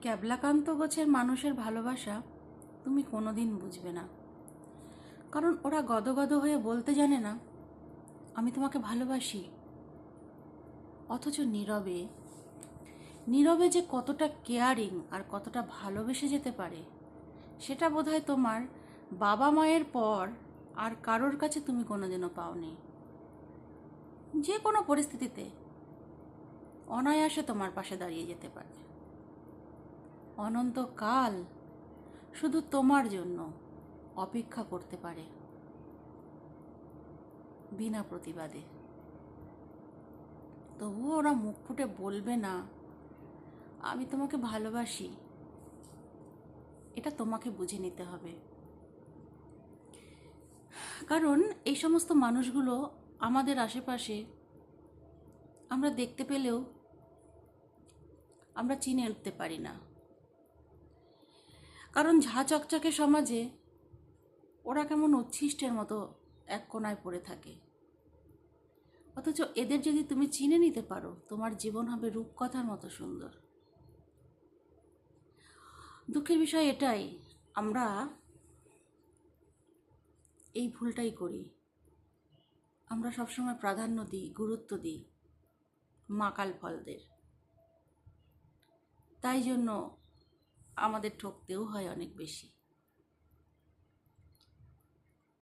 ক্যাবলাকান্ত গোছের মানুষের ভালোবাসা তুমি কোনোদিন বুঝবে না। কারণ ওরা গদগদ হয়ে বলতে জানে না, আমি তোমাকে ভালোবাসি। অথচ নীরবে নীরবে যে কতটা কেয়ারিং আর কতটা ভালোবেসে যেতে পারে, সেটা বোধহয় তোমার বাবা মায়ের পর আর কারোর কাছে তুমি কোনোদিনও পাওনি। যে কোনো পরিস্থিতিতে অনায়াসে তোমার পাশে দাঁড়িয়ে যেতে পারে। অনন্তকাল শুধু তোমার জন্য অপেক্ষা করতে পারে। বিনা প্রতিবাদে। তবুও ওরা মুখ ফুটে বলবে না, আমি তোমাকে ভালোবাসি। এটা তোমাকে বুঝে নিতে হবে। কারণ এই সমস্ত মানুষগুলো আমাদের আশেপাশে, আমরা দেখতে পেলেও আমরা চিনে উঠতে পারি না। কারণ ঝা চকচকে সমাজে ওরা কেমন উচ্ছিষ্টের মতো এক কোনায় পড়ে থাকে। অথচ এদের যদি তুমি চিনে নিতে পারো, তোমার জীবন হবে রূপকথার মতো সুন্দর। দুঃখের বিষয় এটাই, আমরা এই ভুলটাই করি। আমরা সবসময় প্রাধান্য দিই, গুরুত্ব দিই মাকাল ফলদের। তাই জন্য আমাদের ঠকতেও হয় অনেক বেশি।